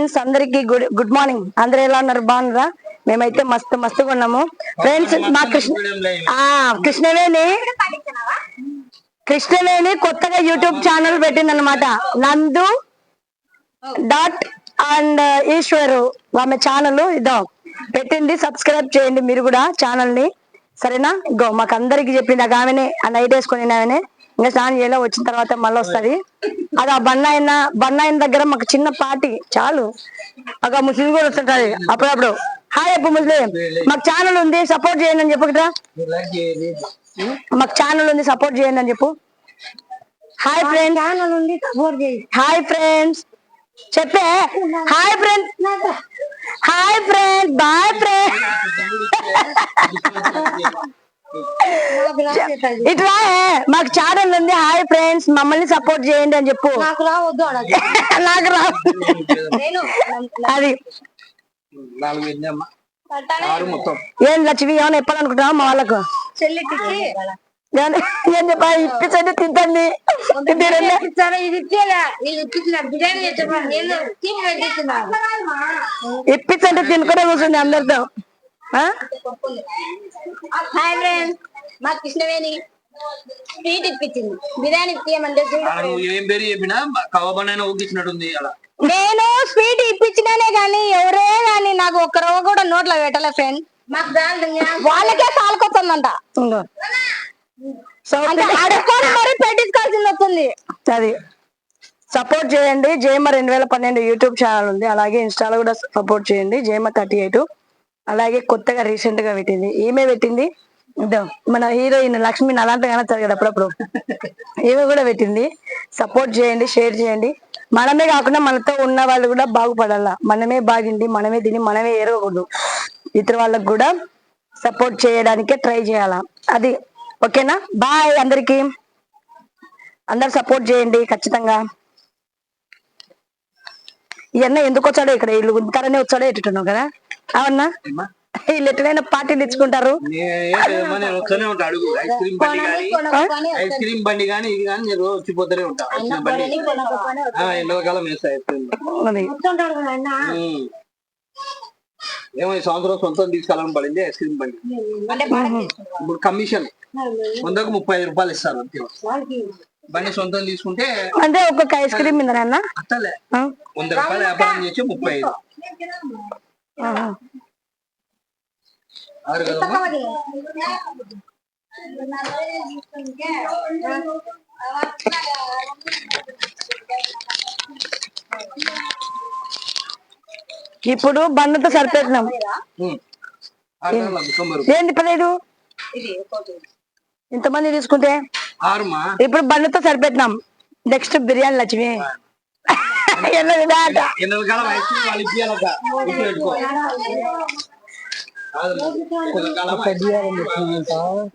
Friends అందరికి good good morning అందరు ఎలా ఉన్నారు? బాగున్నారా? మేమైతే మస్తు మస్తుగా ఉన్నాము. ఫ్రెండ్స్ మా కృష్ణ ఆ కృష్ణవేణి కృష్ణవేణి కొత్తగా యూట్యూబ్ ఛానల్ పెట్టింది అనమాట నందు డాట్ అండ్ uh, ఈశ్వరు ఆమె ఛానల్ ఇదో పెట్టింది. సబ్స్క్రైబ్ చేయండి మీరు కూడా ఛానల్ని. సరేనా? ఇగో మాకు అందరికి చెప్పింది ఆ ఆమెనే ఆ నైట్ వేసుకుని ఆమెనే ఇంకా స్నానం చేయాలి వచ్చిన తర్వాత మళ్ళీ వస్తది అది ఆ బండాయన బండాయన దగ్గర మాకు చిన్న పార్టీ చాలు. ఒక ముస్లిం కూడా వస్తుంటది అప్పుడప్పుడు. హాయ్ అప్పు ముస్లిం మాకు ఛానల్ ఉంది సపోర్ట్ చేయండి అని చెప్పు కదా. మాకు ఛానల్ ఉంది సపోర్ట్ చేయండి అని చెప్పు. Hi friends. ఛానల్ ఉంది సపోర్ట్ చేయి. Hi friends. చెప్పే hi friends. Hi friend boy friend ఇట్లా మాకు ఛానల్ ఉంది. Hi friends. మమ్మల్ని సపోర్ట్ చేయండి అని చెప్పు. నాకు రావద్దు నాకు రా నేను అది. నాలుగు ఎన్నమ్మా ఆరు మొత్తం. ఏం లక్ష్మి? ఏమైనా చెప్పాలనుకుంటున్నావా మా వాళ్ళకు? ఏం చెప్పా? ఇప్పించండి పెట్టిస్తున్నాను ఇప్పించండి తినుకునే కూర్చుంది అందరితో? Hi friends. మా కృష్ణవేణి స్వీట్ ఇప్పించింది. బిర్యానీ నువ్వు ఏం పేరు చెప్పినా కవబనైనా ఊగించినట్టుంది అలా. నేను స్వీట్ ఇప్పించినానే గాని ఎవరే గాని నాకు ఒక్క రవ్వ కూడా నోట్లో పెట్టలే ఫ్రెండ్. వాళ్ళకే సాలకొస్తుందంట సో అంటే అడుక్కొని మరి పెట్టించుకోవాల్సింది వస్తుంది. అది. సపోర్ట్ చేయండి. జేమ రెండు వేల పన్నెండు యూట్యూబ్ ఛానల్ ఉంది. అలాగే ఇన్స్టాలో కూడా సపోర్ట్ చేయండి. జేమ థర్టీ ఎయిట్. అలాగే కొత్తగా రీసెంట్గా పెట్టింది. ఈమె పెట్టింది? మన హీరోయిన్ లక్ష్మి అలాంటి కనొచ్చారు కదా అప్పుడప్పుడు. ఈమె కూడా పెట్టింది. సపోర్ట్ చేయండి షేర్ చేయండి. మనమే కాకుండా మనతో ఉన్న వాళ్ళు కూడా బాగుపడాలా. మనమే బాగిండి మనమే తిని మనమే ఎరగకూడదు. ఇతర వాళ్ళకు కూడా సపోర్ట్ చేయడానికే ట్రై చేయాలా. అది ఓకేనా? బాయ్ అందరికి. అందరు సపోర్ట్ చేయండి ఖచ్చితంగా. ఇవన్నీ ఎందుకు వచ్చాడో ఇక్కడ? వీళ్ళు ఉంటారనే వచ్చాడో ఎట్టున్నావు కదా? అవునా వీళ్ళు ఎట్లయినా పార్టీలు ఇచ్చుకుంటారు ఐస్ క్రీమ్ బండి కానీ ఇది నేను రోజు వచ్చిపోతూనే ఎండాకాలం వేస్తా ఐస్ క్రీమ్. ఏమో ఈ సంవత్సరం సొంతం తీసుకెళ్ళడం పడింది ఐస్ క్రీమ్ బండి. ఇప్పుడు కమిషన్ వందకు ముప్పై ఐదు రూపాయలు ఇస్తారు అంతే. బండి సొంతం తీసుకుంటే అంటే ఒక్కొక్క ఐస్ క్రీమ్ మీద వంద రూపాయలు వ్యాపారం చేసి ముప్పై ఐదు. ఇప్పుడు బండతో సరిపెట్టినాం. ఏంది పదహైదు ఇంతమంది తీసుకుంటే? ఆరుమా? ఇప్పుడు బండతో సరిపెట్టినాం. నెక్స్ట్ బిర్యానీ లక్ష్మి. ఎన్నది దాట? ఎండకాలం